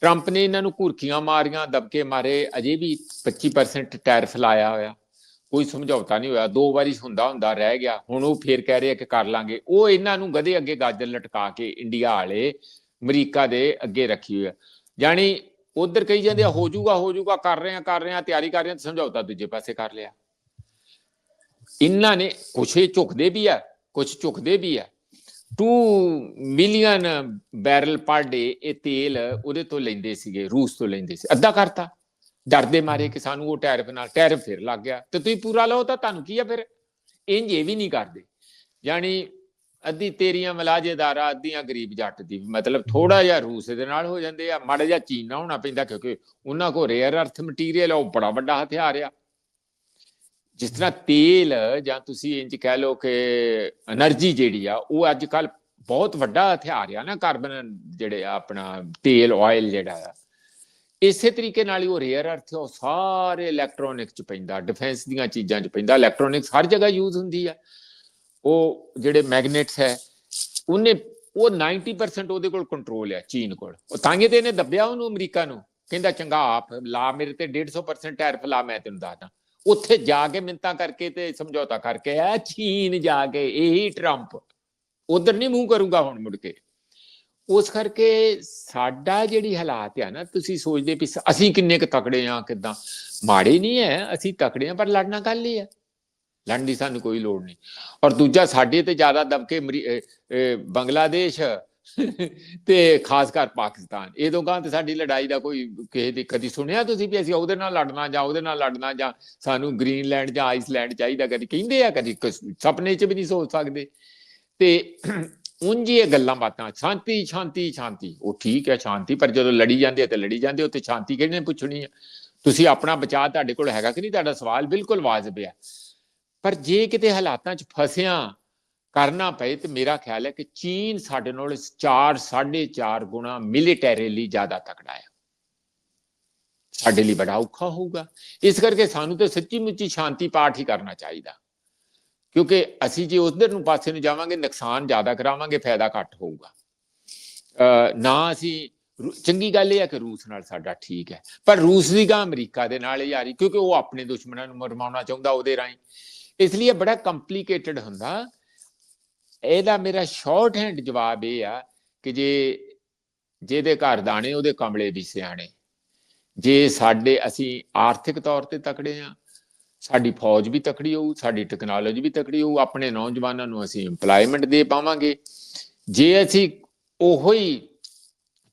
Trump ਨੇ ਇਹਨਾਂ ਨੂੰ ਘੁਰਕੀਆਂ ਮਾਰੀਆਂ, ਦਬਕੇ ਮਾਰੇ, ਅਜੇ ਵੀ 25% ਟੈਰਿਫ ਲਾਇਆ ਹੋਇਆ। ਕੋਈ ਸਮਝੌਤਾ ਨਹੀਂ ਹੋਇਆ। ਦੋ ਵਾਰੀ ਹੁੰਦਾ ਹੁੰਦਾ ਰਹਿ ਗਿਆ। ਹੁਣ ਉਹ ਫੇਰ ਕਹਿ ਰਹੇ ਕਿ ਕਰ ਲਾਂਗੇ। ਉਹ ਇਹਨਾਂ ਨੂੰ ਗਧੇ ਅੱਗੇ ਗਾਜਰ ਲਟਕਾ ਕੇ ਇੰਡੀਆ ਵਾਲੇ ਅਮਰੀਕਾ ਦੇ ਅੱਗੇ ਰੱਖੀ ਹੋਈ ਆ। ਜਾਣੀ ਉਧਰ ਕਹੀ ਜਾਂਦੇ ਆ, ਹੋ ਜਾਊਗਾ ਹੋ ਜਾਊਗਾ, ਕਰ ਰਹੇ ਆ ਕਰ ਰਹੇ ਆ ਤਿਆਰੀ ਕਰ ਰਹੇ ਆ ਸਮਝੌਤਾ ਦੂਜੇ ਪਾਸੇ ਕਰ ਲਿਆ। ਇਹਨਾਂ ਨੇ ਕੁਛ ਇਹ ਝੁਕਦੇ ਵੀ ਆ, ਕੁਛ ਝੁਕਦੇ ਵੀ ਆ। 2 ਮਿਲੀਅਨ ਬੈਰਲ ਪਰ ਡੇ ਇਹ ਤੇਲ ਉਹਦੇ ਤੋਂ ਲੈਂਦੇ ਸੀਗੇ ਰੂਸ ਤੋਂ ਲੈਂਦੇ ਸੀ। ਅੱਧਾ ਕਰਤਾ। ਡਰਦੇ ਮਾਰੇ ਕਿ ਸਾਨੂੰ ਉਹ ਟੈਰਿਫ ਨਾਲ ਟੈਰਿਫ ਫਿਰ ਲੱਗ ਗਿਆ। ਤੇ ਤੁਸੀਂ ਪੂਰਾ ਲਓ ਤਾਂ ਤੁਹਾਨੂੰ ਕੀ ਆ ਫਿਰ? ਇੰਜ ਇਹ ਵੀ ਨਹੀਂ ਕਰਦੇ। ਯਾਨੀ ਅੱਧੀ ਤੇਰੀਆਂ ਮਲਾਜੇਦਾਰਾ ਅੱਧੀਆਂ ਗਰੀਬ ਜੱਟ ਦੀ ਮਤਲਬ ਥੋੜਾ ਜਿਹਾ ਰੂਸ ਦੇ ਨਾਲ ਹੋ ਜਾਂਦੇ ਆ ਮਾੜਾ ਜਿਹਾ ਚੀਨ ਨਾਲ ਹੋਣਾ ਪੈਂਦਾ ਕਿਉਂਕਿ ਉਹਨਾਂ ਕੋਲ ਰੇਅਰ ਅਰਥ ਮਟੀਰੀਅਲ ਆ ਉਹ ਬੜਾ ਵੱਡਾ ਹਥਿਆਰ ਆ। ਜਿਸ ਤਰ੍ਹਾਂ ਤੇਲ ਜਾਂ ਤੁਸੀਂ ਇੰਜ ਕਹਿ ਲਓ ਕਿ એનર્ਜੀ ਜਿਹੜੀ ਆ, ਉਹ ਅੱਜ ਕੱਲ ਬਹੁਤ ਵੱਡਾ ਹਥਿਆਰ ਆ ਨਾ ਕਾਰਬਨ ਜਿਹੜੇ ਆ ਆਪਣਾ ਤੇਲ ਆਇਲ ਜਿਹੜਾ ਆ। ਇਸੇ ਤਰੀਕੇ ਨਾਲ ਹੀ ਉਹ ਰੇਅਰ ਅਰਥ ਉਹ ਸਾਰੇ ਇਲੈਕਟ੍ਰੋਨਿਕਸ ਚ ਪੈਂਦਾ ਡਿਫੈਂਸ ਦੀਆਂ ਚੀਜ਼ਾਂ ਚ ਪੈਂਦਾ ਇਲੈਕਟ੍ਰੋਨਿਕਸ ਹਰ ਜਗ੍ਹਾ ਯੂਜ਼ ਹੁੰਦੀ ਆ। ਉਹ ਜਿਹੜੇ ਮੈਗਨੇਟਸ ਹੈ, ਉਹਨੇ, ਉਹ 90% ਉਹਦੇ ਕੋਲ ਕੰਟਰੋਲ ਆ, ਚੀਨ ਕੋਲ। ਉਹ ਤਾਂ ਹੀ ਤੇ ਇਹਨੇ ਦੱਬਿਆ ਉਹਨੂੰ ਅਮਰੀਕਾ ਨੂੰ, ਕਹਿੰਦਾ ਚੰਗਾ ਆਪ, ਲਾ ਮੇਰੇ ਤੇ 150% ਟੈਰਫ ਲਾ, ਮੈਂ ਤੈਨੂੰ ਦੱਸਦਾ। ਉੱਥੇ ਜਾ ਕੇ ਮਿੰਤਾ ਕਰਕੇ ਤੇ ਸਮਝੌਤਾ ਕਰਕੇ ਆ ਚੀਨ ਜਾ ਕੇ, ਇਹੀ ਟਰੰਪ ਉਧਰ ਨਹੀਂ ਮੂੰਹ ਕਰੂਗਾ ਹੁਣ ਮੁੜ ਕੇ। ਉਸ ਕਰਕੇ ਸਾਡਾ ਜਿਹੜੀ ਹਾਲਾਤ ਆ ਨਾ, ਤੁਸੀਂ ਸੋਚਦੇ ਵੀ ਅਸੀਂ ਕਿੰਨੇ ਕੁ ਤਕੜੇ ਆ, ਕਿਦਾਂ? ਮਾੜੇ ਨਹੀਂ ਹੈ ਅਸੀਂ ਤਕੜੇ ਆ, ਪਰ ਲੜਨਾ ਕੱਲ ਹੀ ਆ ਲੜਨ ਦੀ ਸਾਨੂੰ ਕੋਈ ਲੋੜ ਨਹੀਂ। ਔਰ ਦੂਜਾ, ਸਾਡੇ ਤੇ ਜ਼ਿਆਦਾ ਦਬਕੇ ਬੰਗਲਾਦੇਸ਼ ਤੇ ਖਾਸ ਕਰ ਪਾਕਿਸਤਾਨ। ਇਹ ਦੋ ਗਾਂ ਤੇ ਸਾਡੀ ਲੜਾਈ ਦਾ ਕੋਈ ਕਿਸੇ ਦੀ ਕਦੀ ਸੁਣਿਆ ਤੁਸੀਂ ਵੀ ਅਸੀਂ ਉਹਦੇ ਨਾਲ ਲੜਨਾ ਜਾਂ ਉਹਦੇ ਨਾਲ ਲੜਨਾ ਜਾਂ ਸਾਨੂੰ ਗ੍ਰੀਨਲੈਂਡ ਜਾਂ ਆਈਸਲੈਂਡ ਚਾਹੀਦਾ ਕਦੀ? ਕਹਿੰਦੇ ਆ ਕਦੀ ਸੁਪਨੇ 'ਚ ਵੀ ਨਹੀਂ ਸੋਚ ਸਕਦੇ। ਤੇ ਉਂਝ ਇਹ ਗੱਲਾਂ ਬਾਤਾਂ, ਸ਼ਾਂਤੀ ਸ਼ਾਂਤੀ ਸ਼ਾਂਤੀ। ਉਹ ਠੀਕ ਹੈ ਸ਼ਾਂਤੀ, ਪਰ ਜਦੋਂ ਲੜੀ ਜਾਂਦੇ ਆ ਤੇ ਲੜੀ ਜਾਂਦੇ ਉੱਤੇ ਸ਼ਾਂਤੀ ਕਿਹਨੇ ਪੁੱਛਣੀ ਆ? ਤੁਸੀਂ ਆਪਣਾ ਬਚਾਅ ਤੁਹਾਡੇ ਕੋਲ ਹੈਗਾ ਕਿ ਨਹੀਂ? ਤੁਹਾਡਾ ਸਵਾਲ ਬਿਲਕੁਲ ਵਾਜਬ ਹੈ ਪਰ ਜੇ ਕਿਤੇ ਹਾਲਾਤਾਂ 'ਚ ਫਸਿਆ ਕਰਨਾ ਪਏ ਤੇ ਮੇਰਾ ਖਿਆਲ ਹੈ ਕਿ ਚੀਨ ਸਾਡੇ ਨਾਲ 4 4.5 ਗੁਣਾ ਮਿਲੀਟੈਰੀਲੀ ਜ਼ਿਆਦਾ ਤਕੜਾ ਹੈ ਸਾਡੇ ਲਈ ਬੜਾ ਔਖਾ ਹੋਊਗਾ। ਇਸ ਕਰਕੇ ਸਾਨੂੰ ਤੇ ਸੱਚੀ ਮੁੱਚੀ ਸ਼ਾਂਤੀ ਪਾਠ ਹੀ ਕਰਨਾ ਚਾਹੀਦਾ। ਕਿਉਂਕਿ ਅਸੀਂ ਜੇ ਉਧਰ ਨੂੰ ਪਾਸੇ ਨੂੰ ਜਾਵਾਂਗੇ, ਨੁਕਸਾਨ ਜ਼ਿਆਦਾ ਕਰਾਵਾਂਗੇ, ਫਾਇਦਾ ਘੱਟ ਹੋਊਗਾ। ਨਾ ਅਸੀਂ ਚੰਗੀ ਗੱਲ ਇਹ ਹੈ ਕਿ ਰੂਸ ਨਾਲ ਸਾਡਾ ਠੀਕ ਹੈ। ਪਰ ਰੂਸ ਦੀ ਗਾ ਅਮਰੀਕਾ ਦੇ ਨਾਲ ਯਾਰੀ ਕਿਉਂਕਿ ਉਹ ਆਪਣੇ ਦੁਸ਼ਮਣਾਂ ਨੂੰ ਮਰਵਾਉਣਾ ਚਾਹੁੰਦਾ ਉਹਦੇ ਰਾਹੀਂ। ਇਸ ਲਈ ਬੜਾ ਕੰਪਲਿਕੇਟਡ ਹੁੰਦਾ। ਇਹਦਾ ਮੇਰਾ ਸ਼ਾਰਟ ਹੈਂਡ ਜਵਾਬ ਇਹ ਆ ਕਿ ਜੇ, ਜਿਹਦੇ ਘਰ ਦਾਣੇ, ਉਹਦੇ ਕਮਲੇ ਵੀ ਸਿਆਣੇ। ਜੇ ਸਾਡੇ, ਅਸੀਂ ਆਰਥਿਕ ਤੌਰ ਤੇ ਤਕੜੇ ਆ, ਸਾਡੀ ਫੌਜ ਵੀ ਤਕੜੀ ਹੋਊ, ਸਾਡੀ ਟੈਕਨੋਲੋਜੀ ਵੀ ਤਕੜੀ ਹੋਊ, ਆਪਣੇ ਨੌਜਵਾਨਾਂ ਨੂੰ ਅਸੀਂ ਏਮਪਲੋਇਮੈਂਟ ਦੇ ਪਾਵਾਂਗੇ। ਜੇ ਅਸੀਂ ਉਹੋ ਹੀ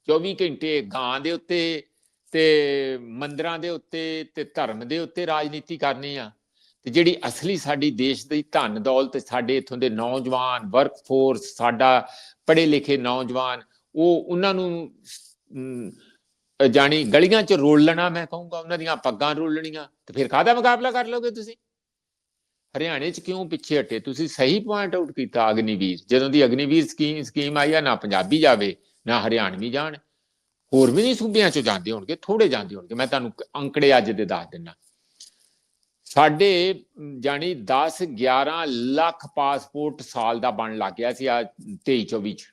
24 ਘੰਟੇ ਗਾਂ ਦੇ ਉੱਤੇ ਤੇ ਮੰਦਰਾਂ ਦੇ ਉੱਤੇ ਤੇ ਧਰਮ ਦੇ ਉੱਤੇ ਰਾਜਨੀਤੀ ਕਰਨੀ ਆ ਤੇ ਜਿਹੜੀ ਅਸਲੀ ਸਾਡੀ ਦੇਸ਼ ਦੀ ਧਨ ਦੌਲਤ ਸਾਡੇ ਇਥੋਂ ਦੇ ਨੌਜਵਾਨ ਵਰਕਫੋਰਸ ਸਾਡਾ ਪੜ੍ਹੇ ਲਿਖੇ ਨੌਜਵਾਨ, ਉਹ ਉਹਨਾਂ ਨੂੰ ਜਾਣੀ ਗਲੀਆਂ 'ਚ ਰੋਲ ਰੋਲਣਾ ਮੈਂ ਕਹੂੰਗਾ, ਉਹਨਾਂ ਦੀਆਂ ਪੱਗਾਂ ਰੋਲਣੀਆਂ ਤੇ ਫਿਰ ਕਾਹਦਾ ਮੁਕਾਬਲਾ ਕਰ ਲੋਗੇ ਤੁਸੀਂ? ਹਰਿਆਣੇ 'ਚ ਕਿਉਂ ਪਿੱਛੇ ਹਟੇ? ਤੁਸੀਂ ਸਹੀ ਪੁਆਇੰਟ ਆਊਟ ਕੀਤਾ ਅਗਨੀਵੀਰ, ਜਦੋਂ ਦੀ ਅਗਨੀਵੀਰ ਸਕੀਮ ਸਕੀਮ ਆਈ ਆ, ਨਾ ਪੰਜਾਬੀ ਜਾਵੇ, ਨਾ ਹਰਿਆਣਵੀ ਜਾਣ। ਹੋਰ ਵੀ ਨਹੀਂ ਸੂਬਿਆਂ 'ਚ ਜਾਂਦੇ ਹੋਣਗੇ ਥੋੜੇ ਜਾਂਦੇ ਹੋਣਗੇ, ਮੈਂ ਤੁਹਾਨੂੰ ਅੰਕੜੇ ਅੱਜ ਦੇ ਦੱਸ ਦਿੰਨਾ ਸਾਡੇ ਜਾਨੀ 10 11 ਲੱਖ ਪਾਸਪੋਰਟ ਸਾਲ ਦਾ ਬਣ ਲੱਗ ਗਿਆ ਸੀ ਆ 23 24 ਚ।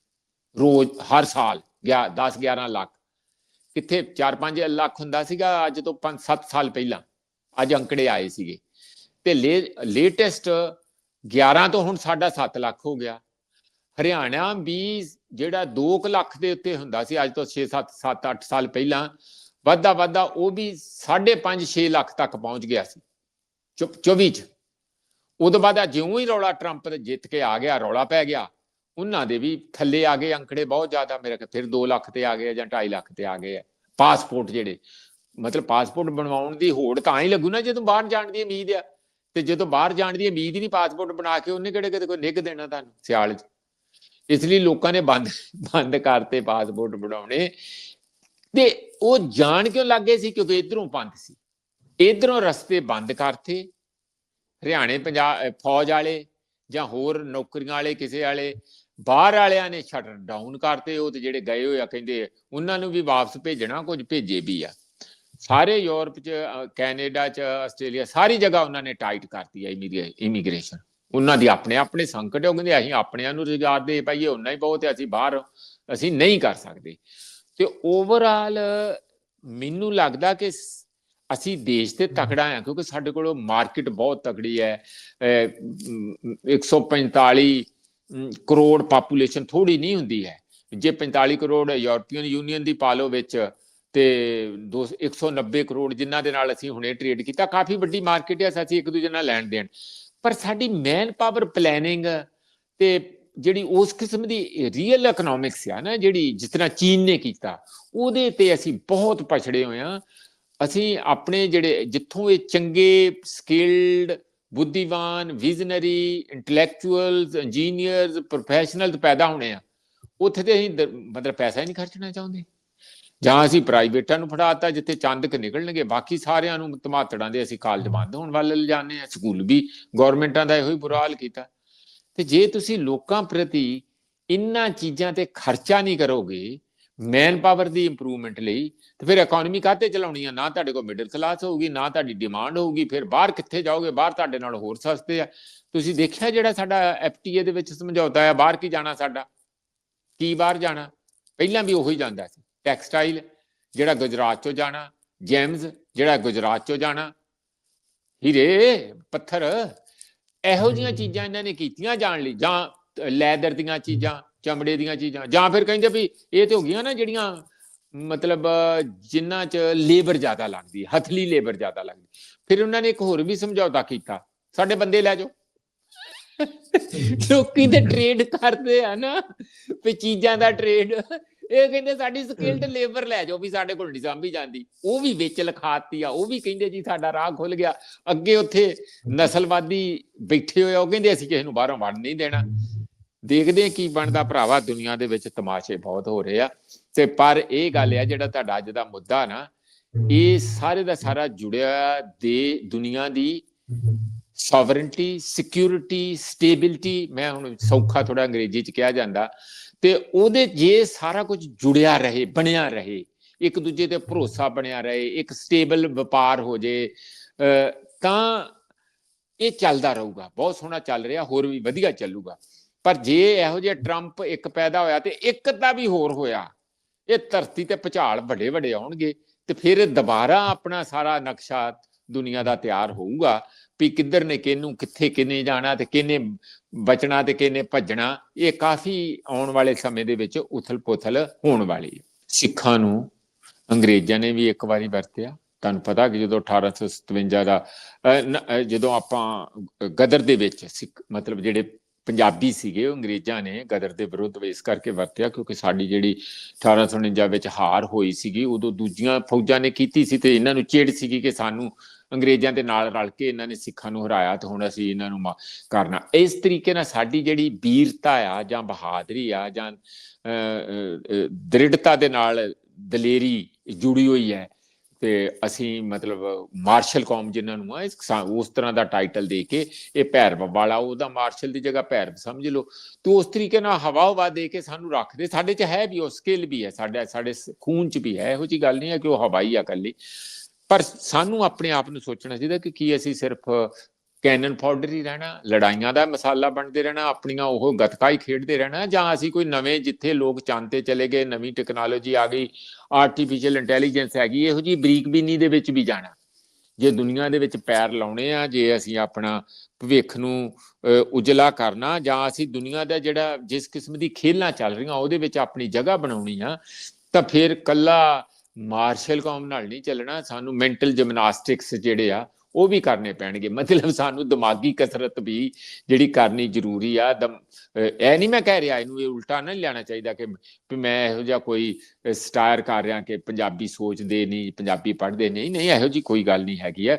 ਰੋਜ਼, ਹਰ ਸਾਲ 10 11 ਲੱਖ। ਕਿੱਥੇ 4-5 ਲੱਖ ਹੁੰਦਾ ਸੀਗਾ ਅੱਜ ਤੋਂ 5-7 ਸਾਲ ਪਹਿਲਾਂ। ਅੱਜ ਅੰਕੜੇ ਆਏ ਸੀਗੇ। ਤੇ ਲੇਟੈਸਟ 11 ਤੋਂ ਹੁਣ ਸਾਡਾ 7 ਲੱਖ ਹੋ ਗਿਆ। ਹਰਿਆਣਾ ਵੀ ਜਿਹੜਾ 2 ਲੱਖ ਦੇ ਉੱਤੇ ਹੁੰਦਾ ਸੀ, ਅੱਜ ਤੋਂ 6-7 7-8 ਸਾਲ ਪਹਿਲਾਂ ਵੱਧਾ ਵੱਧਾ ਉਹ ਵੀ 5.5 6 ਲੱਖ ਤੱਕ ਪਹੁੰਚ ਗਿਆ ਸੀ। 24 ਚ। ਉਦੋਂ ਬਾਅਦ ਜਿਉਂ ਹੀ ਰੌਲਾ ਟਰੰਪ ਦੇ ਜਿੱਤ ਕੇ ਆ ਗਿਆ, ਰੌਲਾ ਪੈ ਗਿਆ, ਉਹਨਾਂ ਦੇ ਵੀ ਥੱਲੇ ਆ ਗਏ ਅੰਕੜੇ ਬਹੁਤ ਜ਼ਿਆਦਾ ਮੇਰੇ ਕੋਲ ਫਿਰ 2 ਲੱਖ ਤੇ ਆ ਗਏ ਜਾਂ 2.5 ਲੱਖ ਤੇ ਆ ਗਏ ਪਾਸਪੋਰਟ ਜਿਹੜੇ, ਮਤਲਬ ਪਾਸਪੋਰਟ ਬਣਵਾਉਣ ਦੀ ਹੋੜ ਤਾਂ ਹੀ ਲੱਗੂ ਨਾ ਜਦੋਂ ਬਾਹਰ ਜਾਣ ਦੀ ਉਮੀਦ ਆ। ਤੇ ਜਦੋਂ ਬਾਹਰ ਜਾਣ ਦੀ ਉਮੀਦ ਹੀ ਨਹੀਂ ਪਾਸਪੋਰਟ ਬਣਾ ਕੇ, ਉਹਨੇ ਕਿਹੜੇ ਕਿਤੇ ਕੋਈ ਨਿੱਘ ਦੇਣਾ ਤੁਹਾਨੂੰ ਸਿਆਲ 'ਚ। ਇਸ ਲਈ ਲੋਕਾਂ ਨੇ ਬੰਦ ਬੰਦ ਕਰਤੇ ਪਾਸਪੋਰਟ ਬਣਾਉਣੇ। ਤੇ ਉਹ ਜਾਣ ਕਿਉਂ ਲੱਗੇ ਸੀ? ਕਿਉਂਕਿ ਇਧਰੋਂ ਬੰਦ ਸੀ। ਇਧਰੋਂ ਰਸਤੇ ਬੰਦ ਕਰਤੇ। ਹਰਿਆਣੇ ਪੰਜਾਬ ਫੌਜ ਵਾਲੇ ਜਾਂ ਹੋਰ ਨੌਕਰੀਆਂ ਵਾਲੇ, ਕਿਸੇ ਵਾਲੇ, ਬਾਹਰ ਵਾਲਿਆਂ ਨੇ ਸ਼ਟਰ ਡਾਊਨ ਕਰਤੇ, ਉਹ ਤੇ ਜਿਹੜੇ ਗਏ ਹੋਏ ਆ, ਕਹਿੰਦੇ ਉਹਨਾਂ ਨੂੰ ਵੀ ਵਾਪਸ ਭੇਜਣਾ, ਕੁਝ ਭੇਜੇ ਵੀ ਆ। ਸਾਰੇ ਯੂਰਪ ਚ ਕੈਨੇਡਾ ਚ, ਆਸਟ੍ਰੇਲੀਆ, ਸਾਰੀ ਜਗ੍ਹਾ ਉਹਨਾਂ ਨੇ ਟਾਈਟ ਕਰਤੀ ਆ ਇਮੀਗ੍ਰੇਸ਼ਨ। ਉਹਨਾਂ ਦੀ ਆਪਣੇ ਆਪਣੇ ਸੰਕਟ ਹੋ ਕਹਿੰਦੇ ਅਸੀਂ ਆਪਣਿਆਂ ਨੂੰ ਰੁਜ਼ਗਾਰ ਦੇ ਪਾਈਏ ਉਹਨਾਂ ਹੀ ਬਹੁਤ ਅਸੀਂ ਬਾਹਰ ਅਸੀਂ ਨਹੀਂ ਕਰ ਸਕਦੇ। ਤੇ ਓਵਰਆਲ ਮੈਨੂੰ ਲੱਗਦਾ ਕਿ ਅਸੀਂ ਦੇਸ਼ ਤੇ ਤਕੜਾ ਆ ਕਿਉਂਕਿ ਸਾਡੇ ਕੋਲ ਮਾਰਕੀਟ ਬਹੁਤ ਤਕੜੀ ਹੈ। ਅਹ, ਅਮ, 145 ਅਮ, ਕਰੋੜ ਪਾਪੂਲੇਸ਼ਨ ਥੋੜੀ ਨਹੀਂ ਹੁੰਦੀ ਹੈ। ਜੇ 45 ਕਰੋੜ ਯੂਰਪੀਅਨ ਯੂਨੀਅਨ ਦੀ ਪਾਲੋ ਵਿੱਚ ਤੇ ਦੋ 190 ਕਰੋੜ ਜਿਨ੍ਹਾਂ ਦੇ ਨਾਲ ਅਸੀਂ ਹੁਣੇ ਟ੍ਰੇਡ ਕੀਤਾ ਕਾਫੀ ਵੱਡੀ ਮਾਰਕੀਟ ਹੈ ਅਸੀਂ ਇੱਕ ਦੂਜੇ ਨਾਲ ਲੈਣ ਦੇਣ। ਪਰ ਸਾਡੀ ਮੈਨ ਪਾਵਰ ਪਲੈਨਿੰਗ ਤੇ ਜਿਹੜੀ ਉਸ ਕਿਸਮ ਦੀ ਰੀਅਲ ਇਕਨੋਮਿਕਸ ਆ ਨਾ ਜਿਹੜੀ ਜਿਸ ਤਰ੍ਹਾਂ ਚੀਨ ਨੇ ਕੀਤਾ ਉਹਦੇ ਤੇ ਅਸੀਂ ਬਹੁਤ ਪਛੜੇ ਹੋਏ ਆ ਅਸੀਂ ਆਪਣੇ ਜਿਹੜੇ ਜਿੱਥੋਂ ਇਹ ਚੰਗੇ ਸਕਿਲਡ ਬੁੱਧੀਵਾਨ ਵਿਜ਼ਨਰੀ ਇੰਟੈਲੈਕਚੁਅਲਸ ਇੰਜੀਨੀਅਰਸ ਪ੍ਰੋਫੈਸ਼ਨਲਸ ਪੈਦਾ ਹੋਣੇ ਆ, ਉੱਥੇ ਤੇ ਅਸੀਂ ਦ- ਮਤਲਬ ਪੈਸਾ ਹੀ ਨਹੀਂ ਖਰਚਣਾ ਚਾਹੁੰਦੇ। ਜਾਂ ਅਸੀਂ ਪ੍ਰਾਈਵੇਟਾਂ ਨੂੰ ਫੜਾਤਾ ਜਿੱਥੇ ਚੰਦਕ ਨਿਕਲਣਗੇ, ਬਾਕੀ ਸਾਰਿਆਂ ਨੂੰ ਧਮਾਤੜਾਂ ਦੇ ਅਸੀਂ ਕਾਲਜ ਬੰਦ ਹੋਣ ਵੱਲ ਲਿਜਾਣੇ ਆ, ਸਕੂਲ ਵੀ ਗਵਰਨਮੈਂਟਾਂ ਦਾ ਇਹੋ ਹੀ ਬੁਰਾ ਹਾਲ ਕੀਤਾ। ਤੇ ਜੇ ਤੁਸੀਂ ਲੋਕਾਂ ਪ੍ਰਤੀ ਇੰਨਾ ਚੀਜ਼ਾਂ ਤੇ ਖਰਚਾ ਨਹੀਂ ਕਰੋਗੇ ਮੈਨ ਪਾਵਰ ਦੀ ਇੰਪਰੂਵਮੈਂਟ ਲਈ ਤੇ ਫਿਰ ਇਕਨੋਮੀ ਕਾਹਤੇ ਚਲਾਉਣੀ ਆ? ਨਾ ਤੁਹਾਡੇ ਕੋਲ ਮਿਡਲ ਕਲਾਸ ਹੋਊਗੀ ਨਾ ਤੁਹਾਡੀ ਡਿਮਾਂਡ ਹੋਊਗੀ ਫਿਰ ਬਾਹਰ ਕਿੱਥੇ ਜਾਓਗੇ? ਬਾਹਰ ਤੁਹਾਡੇ ਨਾਲ ਹੋਰ ਸਸਤੇ ਆ। ਤੁਸੀਂ ਦੇਖਿਆ ਜਿਹੜਾ ਸਾਡਾ ਐਫਟੀਏ ਦੇ ਵਿੱਚ ਸਮਝੌਤਾ ਆ ਬਾਹਰ ਕੀ ਜਾਣਾ ਸਾਡਾ? ਕੀ ਬਾਹਰ ਜਾਣਾ? ਪਹਿਲਾਂ ਵੀ ਉਹੀ ਜਾਂਦਾ ਸੀ। ਟੈਕਸਟਾਈਲ ਜਿਹੜਾ ਗੁਜਰਾਤ ਚੋਂ ਜਾਣਾ। ਜੈਮਸ ਜਿਹੜਾ ਗੁਜਰਾਤ ਚੋਂ ਜਾਣਾ। ਹੀਰੇ ਪੱਥਰ ਇਹੋ ਜੀਆਂ ਚੀਜ਼ਾਂ ਇਹਨਾਂ ਨੇ ਕੀਤੀਆਂ ਜਾਣ ਲਈ ਜਾਂ ਲੈਦਰ ਦੀਆਂ ਚੀਜ਼ਾਂ। ਚਮੜੇ ਦੀਆਂ ਚੀਜ਼ਾਂ। ਜਾਂ ਫਿਰ ਕਹਿੰਦੇ ਵੀ ਇਹ ਤੇ ਹੋ ਗਈਆਂ ਨਾ ਜਿਹੜੀਆਂ ਮਤਲਬ ਜਿਨ੍ਹਾਂ 'ਚ ਲੇਬਰ ਜ਼ਿਆਦਾ ਲੱਗਦੀ ਹੈ ਹਥਲੀ ਲੇਬਰ ਜ਼ਿਆਦਾ ਲੱਗਦੀ ਫਿਰ ਉਹਨਾਂ ਨੇ ਇੱਕ ਹੋਰ ਵੀ ਸਮਝੌਤਾ ਕੀਤਾ। ਸਾਡੇ ਬੰਦੇ ਲੈ ਜਾਓ। ਲੋਕੀ ਤੇ ਟ੍ਰੇਡ ਕਰਦੇ ਆ ਨਾ ਵੀ ਚੀਜ਼ਾਂ ਦਾ ਟ੍ਰੇਡ ਇਹ ਕਹਿੰਦੇ ਸਾਡੀ ਸਕਿਲਡ ਲੇਬਰ ਲੈ ਜਾਓ ਵੀ ਸਾਡੇ ਕੋਲ ਨਹੀਂ ਸਾਂਭੀ ਜਾਂਦੀ। ਉਹ ਵੀ ਵਿੱਚ ਲਿਖਾਤੀ ਆ ਉਹ ਵੀ ਕਹਿੰਦੇ ਜੀ ਸਾਡਾ ਰਾਹ ਖੁੱਲ ਗਿਆ। ਅੱਗੇ ਉੱਥੇ ਨਸਲਵਾਦੀ ਬੈਠੇ ਹੋਏ ਆ ਉਹ ਕਹਿੰਦੇ ਅਸੀਂ ਕਿਸੇ ਨੂੰ ਬਾਹਰੋਂ ਵੜ ਨਹੀਂ ਦੇਣਾ। ਦੇਖਦੇ ਆ ਕੀ ਬਣਦਾ। ਭਰਾਵਾ ਦੁਨੀਆ ਦੇ ਵਿੱਚ ਤਮਾਸ਼ੇ ਬਹੁਤ ਹੋ ਰਹੇ ਆ। ਤੇ ਪਰ ਇਹ ਗੱਲ ਆ ਜਿਹੜਾ ਤੁਹਾਡਾ ਅੱਜ ਦਾ ਮੁੱਦਾ ਨਾ ਇਹ ਸਾਰੇ ਦਾ ਸਾਰਾ ਜੁੜਿਆ ਦੇ ਦੁਨੀਆ ਦੀ ਸੋਵਰਨਟੀ ਸਿਕਿਉਰਿਟੀ ਸਟੇਬਿਲਿਟੀ ਮੈਂ ਹੁਣ ਸੌਖਾ ਥੋੜਾ ਅੰਗਰੇਜ਼ੀ ਚ ਕਿਹਾ ਜਾਂਦਾ। ਤੇ ਉਹਦੇ ਜੇ ਸਾਰਾ ਕੁਝ ਜੁੜਿਆ ਰਹੇ ਬਣਿਆ ਰਹੇ ਇੱਕ ਦੂਜੇ ਤੇ ਭਰੋਸਾ ਬਣਿਆ ਰਹੇ ਇੱਕ ਸਟੇਬਲ ਵਪਾਰ ਹੋ ਜੇ ਅਹ, ਤਾਂ ਇਹ ਚੱਲਦਾ ਰਹੂਗਾ। ਬਹੁਤ ਸੋਹਣਾ ਚੱਲ ਰਿਹਾ ਹੋਰ ਵੀ ਵਧੀਆ ਚੱਲੂਗਾ। ਪਰ ਜੇ ਇਹੋ ਜਿਹਾ ਟਰੰਪ ਇੱਕ ਪੈਦਾ ਹੋਇਆ ਤੇ ਇੱਕ ਦਾ ਵੀ ਹੋਰ ਹੋਇਆ ਇਹ ਧਰਤੀ ਤੇ ਭੁਚਾਲ ਵੱਡੇ ਵੱਡੇ ਆਉਣਗੇ ਤੇ ਫਿਰ ਦੁਬਾਰਾ ਆਪਣਾ ਸਾਰਾ ਨਕਸ਼ਾ ਦੁਨੀਆ ਦਾ ਤਿਆਰ ਹੋਊਗਾ ਵੀ ਕਿੱਧਰ ਨੇ ਕਿਹਨੂੰ ਕਿੱਥੇ ਕਿੰਨੇ ਜਾਣਾ ਤੇ ਕਿਹਨੇ ਬਚਣਾ ਤੇ ਕਿਹਨੇ ਭੱਜਣਾ ਇਹ ਕਾਫੀ ਆਉਣ ਵਾਲੇ ਸਮੇਂ ਦੇ ਵਿੱਚ ਉਥਲ-ਪੁਥਲ ਹੋਣ ਵਾਲੀ ਹੈ। ਸਿੱਖਾਂ ਨੂੰ ਅੰਗਰੇਜ਼ਾਂ ਨੇ ਵੀ ਇੱਕ ਵਾਰੀ ਵਰਤਿਆ। ਤੁਹਾਨੂੰ ਪਤਾ ਕਿ ਜਦੋਂ 1857 ਦਾ ਅਹ, ਨ- ਅਹ, ਜਦੋਂ ਆਪਾਂ ਗਦਰ ਦੇ ਵਿੱਚ ਸਿੱਖ ਮਤਲਬ ਜਿਹੜੇ ਪੰਜਾਬੀ ਸੀਗੇ ਉਹ ਅੰਗਰੇਜ਼ਾਂ ਨੇ ਗਦਰ ਦੇ ਵਿਰੁੱਧ ਇਸ ਕਰਕੇ ਵਰਤਿਆ ਕਿਉਂਕਿ ਸਾਡੀ ਜਿਹੜੀ 1849 ਵਿੱਚ ਹਾਰ ਹੋਈ ਸੀਗੀ ਉਦੋਂ ਦੂਜੀਆਂ ਫੌਜਾਂ ਨੇ ਕੀਤੀ ਸੀ ਤੇ ਇਹਨਾਂ ਨੂੰ ਚਿੜ ਸੀਗੀ ਕਿ ਸਾਨੂੰ ਅੰਗਰੇਜ਼ਾਂ ਦੇ ਨਾਲ ਰਲ ਕੇ ਇਹਨਾਂ ਨੇ ਸਿੱਖਾਂ ਨੂੰ ਹਰਾਇਆ ਤੇ ਹੁਣ ਅਸੀਂ ਇਹਨਾਂ ਨੂੰ ਮਾ- ਕਰਨਾ। ਇਸ ਤਰੀਕੇ ਨਾਲ ਸਾਡੀ ਜਿਹੜੀ ਵੀਰਤਾ ਆ ਜਾਂ ਬਹਾਦਰੀ ਆ ਜਾਂ ਅਹ, ਦ੍ਰਿੜਤਾ ਦੇ ਨਾਲ ਦਲੇਰੀ ਜੁੜੀ ਹੋਈ ਹੈ ਤੇ ਅਸੀਂ ਮਤਲਬ ਮਾਰਸ਼ਲ ਕੌਮ ਜਿਨ੍ਹਾਂ ਨੂੰ ਆ ਉਸ ਤਰ੍ਹਾਂ ਦਾ ਟਾਈਟਲ ਦੇ ਕੇ ਇਹ ਭੈਰਵ ਵਾਲਾ, ਉਹਦਾ ਮਾਰਸ਼ਲ ਦੀ ਜਗ੍ਹਾ ਭੈਰਵ ਸਮਝ ਲਓ। ਤੇ ਉਸ ਤਰੀਕੇ ਨਾਲ ਹਵਾ ਹਵਾ ਦੇ ਕੇ ਸਾਨੂੰ ਰੱਖਦੇ, ਸਾਡੇ ਚ ਹੈ ਵੀ ਉਹ ਸਕਿੱਲ ਵੀ ਹੈ, ਸਾਡੇ ਸਾਡੇ ਖੂਨ ਚ ਵੀ ਹੈ, ਇਹੋ ਜੀ ਗੱਲ ਨਹੀਂ ਹੈ ਕਿ ਉਹ ਹਵਾਈ ਆ ਇਕੱਲੀ। ਪਰ ਸਾਨੂੰ ਆਪਣੇ ਆਪ ਨੂੰ ਸੋਚਣਾ ਚਾਹੀਦਾ ਕਿ ਕੀ ਅਸੀਂ ਸਿਰਫ ਕੈਨਨ ਪਾਊਡਰ ਹੀ ਰਹਿਣਾ, ਲੜਾਈਆਂ ਦਾ ਮਸਾਲਾ ਬਣਦੇ ਰਹਿਣਾ, ਆਪਣੀਆਂ ਉਹ ਗੱਤਕਾ ਹੀ ਖੇਡਦੇ ਰਹਿਣਾ, ਜਾਂ ਅਸੀਂ ਕੋਈ ਨਵੇਂ ਜਿੱਥੇ ਲੋਕ ਚਾਂਤੇ ਚਲੇ ਗਏ, ਨਵੀਂ ਟੈਕਨੋਲੋਜੀ ਆ ਗਈ ਆਰਟੀਫੀਸ਼ੀਅਲ ਇੰਟੈਲੀਜੈਂਸ ਹੈਗੀ, ਇਹੋ ਜੀ ਬਰੀਕ ਬੀਨੀ ਦੇ ਵਿੱਚ ਵੀ ਜਾਣਾ। ਜੇ ਦੁਨੀਆ ਦੇ ਵਿੱਚ ਪੈਰ ਲਾਉਣੇ ਆ, ਜੇ ਅਸੀਂ ਆਪਣਾ ਭਵਿੱਖ ਨੂੰ ਉਜਲਾ ਕਰਨਾ, ਜਾਂ ਅਸੀਂ ਦੁਨੀਆ ਦਾ ਜਿਹੜਾ ਜਿਸ ਕਿਸਮ ਦੀ ਖੇਲਾਂ ਚੱਲ ਰਹੀਆਂ, ਉਹਦੇ ਵਿੱਚ ਆਪਣੀ ਜਗ੍ਹਾ ਬਣਾਉਣੀ ਆ, ਤਾਂ ਫਿਰ ਕੱਲਾ ਮਾਰਸ਼ਲ ਕੌਮ ਨਾਲ ਨਹੀਂ ਚੱਲਣਾ, ਸਾਨੂੰ ਮੈਂਟਲ ਜਿਮਨਾਸਟਿਕਸ ਜਿਹੜੇ ਆ ਉਹ ਵੀ ਕਰਨੇ ਪੈਣਗੇ। ਮਤਲਬ ਸਾਨੂੰ ਦਿਮਾਗੀ ਕਸਰਤ ਵੀ ਜਿਹੜੀ ਕਰਨੀ ਜ਼ਰੂਰੀ ਆ। ਦਮ- ਇਹ ਨਹੀਂ ਮੈਂ ਕਹਿ ਰਿਹਾ ਇਹਨੂੰ ਇਹ ਉਲਟਾ ਨਹੀਂ ਲੈਣਾ ਚਾਹੀਦਾ ਕਿ ਵੀ ਮੈਂ ਇਹੋ ਜਿਹਾ ਕੋਈ ਸਟਾਰ ਕਰ ਰਿਹਾ ਕਿ ਪੰਜਾਬੀ ਸੋਚਦੇ ਨਹੀਂ ਪੰਜਾਬੀ ਪੜ੍ਹਦੇ ਨਹੀਂ ਨਹੀਂ, ਇਹੋ ਜੀ ਕੋਈ ਗੱਲ ਨਹੀਂ ਹੈਗੀ ਹੈ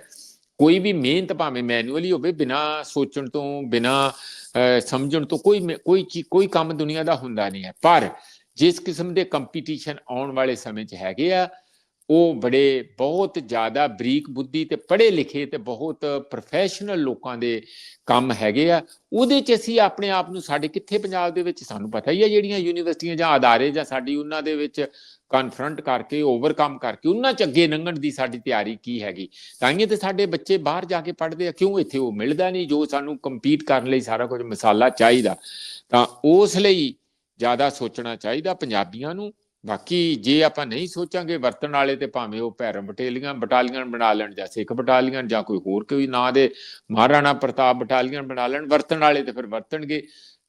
ਕੋਈ ਵੀ ਮਿਹਨਤ ਭਾਵੇਂ ਮੈਨੂਅਲੀ ਹੋਵੇ, ਬਿਨਾ ਸੋਚਣ ਤੋਂ, ਬਿਨਾ ਸਮਝਣ ਤੋਂ ਕੋਈ ਮੇ- ਕੋਈ ਚੀ- ਕੋਈ ਕੰਮ ਦੁਨੀਆ ਦਾ ਹੁੰਦਾ ਨਹੀਂ ਹੈ। ਪਰ ਜਿਸ ਕਿਸਮ ਦੇ ਕੰਪੀਟੀਸ਼ਨ ਆਉਣ ਵਾਲੇ ਸਮੇਂ 'ਚ ਹੈਗੇ ਆ ਉਹ ਬੜੇ ਬਹੁਤ ਜ਼ਿਆਦਾ ਬਰੀਕ ਬੁੱਧੀ ਤੇ ਪੜ੍ਹੇ ਲਿਖੇ ਤੇ ਬਹੁਤ ਪ੍ਰੋਫੈਸ਼ਨਲ ਲੋਕਾਂ ਦੇ ਕੰਮ ਹੈਗੇ ਆ। ਉਹਦੇ 'ਚ ਅਸੀਂ ਆਪਣੇ ਆਪ ਨੂੰ ਸਾਡੇ ਕਿੱਥੇ ਪੰਜਾਬ ਦੇ ਵਿੱਚ ਸਾਨੂੰ ਪਤਾ ਹੀ ਹੈ ਜਿਹੜੀਆਂ ਯੂਨੀਵਰਸਿਟੀਆਂ ਜਾਂ ਅਦਾਰੇ ਜਾਂ ਸਾਡੀ ਉਹਨਾਂ ਦੇ ਵਿੱਚ ਕਨਫਰੰਟ ਕਰਕੇ ਓਵਰਕਮ ਕਰਕੇ, ਉਹਨਾਂ 'ਚ ਅੱਗੇ ਲੰਘਣ ਦੀ ਸਾਡੀ ਤਿਆਰੀ ਕੀ ਹੈਗੀ। ਤਾਂ ਹੀ ਤੇ ਸਾਡੇ ਬੱਚੇ ਬਾਹਰ ਜਾ ਕੇ ਪੜ੍ਹਦੇ ਆ, ਕਿਉਂ ਇੱਥੇ ਉਹ ਮਿਲਦਾ ਨਹੀਂ ਜੋ ਸਾਨੂੰ ਕੰਪੀਟ ਕਰਨ ਲਈ ਸਾਰਾ ਕੁਝ ਮਸਾਲਾ ਚਾਹੀਦਾ। ਤਾਂ ਉਸ ਲਈ ਜ਼ਿਆਦਾ ਸੋਚਣਾ ਚਾਹੀਦਾ ਪੰਜਾਬੀਆਂ ਨੂੰ। ਬਾਕੀ ਜੇ ਆਪਾਂ ਨਹੀਂ ਸੋਚਾਂਗੇ ਵਰਤਣ ਵਾਲੇ ਤੇ ਭਾਵੇਂ ਉਹ ਭੈਰਮ ਬਟੇਲੀਆਂ ਬਟਾਲੀਅਨ ਬਣਾ ਲੈਣ ਜਾਂ ਸਿੱਖ ਬਟਾਲੀਅਨ ਜਾਂ ਕੋਈ ਹੋਰ ਕੋਈ ਨਾਂ ਦੇ ਮਹਾਰਾਣਾ ਪ੍ਰਤਾਪ ਬਟਾਲੀਅਨ ਬਣਾ ਲੈਣ, ਵਰਤਣ ਵਾਲੇ ਤੇ ਫਿਰ ਵਰਤਣਗੇ।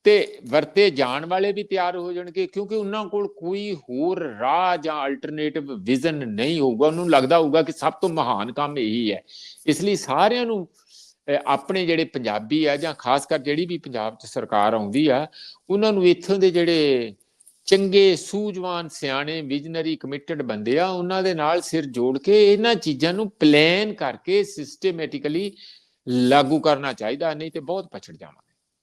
ਤੇ ਵਰਤੇ ਜਾਣ ਵਾਲੇ ਵੀ ਤਿਆਰ ਹੋ ਜਾਣਗੇ ਕਿਉਂਕਿ ਉਹਨਾਂ ਕੋਲ ਕੋਈ ਹੋਰ ਰਾਹ ਜਾਂ ਅਲਟਰਨੇਟਿਵ ਵਿਜ਼ਨ ਨਹੀਂ ਹੋਊਗਾ। ਉਹਨੂੰ ਲੱਗਦਾ ਹੋਊਗਾ ਕਿ ਸਭ ਤੋਂ ਮਹਾਨ ਕੰਮ ਇਹੀ ਹੈ। ਇਸ ਲਈ ਸਾਰਿਆਂ ਨੂੰ ਆਪਣੇ ਜਿਹੜੇ ਪੰਜਾਬੀ ਆ ਜਾਂ ਖਾਸ ਕਰ ਜਿਹੜੀ ਵੀ ਪੰਜਾਬ 'ਚ ਸਰਕਾਰ ਆਉਂਦੀ ਆ, ਉਹਨਾਂ ਨੂੰ ਇੱਥੋਂ ਦੇ ਜਿਹੜੇ ਚੰਗੇ, ਸੂਝਵਾਨ, ਸਿਆਣੇ ਵਿਜ਼ਨਰੀ ਕਮਿਟਡ ਬੰਦੇ ਆ, ਉਹਨਾਂ ਦੇ ਨਾਲ ਸਿਰ ਜੋੜ ਕੇ ਇਹਨਾਂ ਚੀਜ਼ਾਂ ਨੂੰ ਪਲਾਨ ਕਰਕੇ ਸਿਸਟਮੈਟਿਕਲੀ ਲਾਗੂ ਕਰਨਾ ਚਾਹੀਦਾ, ਨਹੀਂ ਤੇ ਬਹੁਤ ਪਛੜ ਜਾਵਾਂਗੇ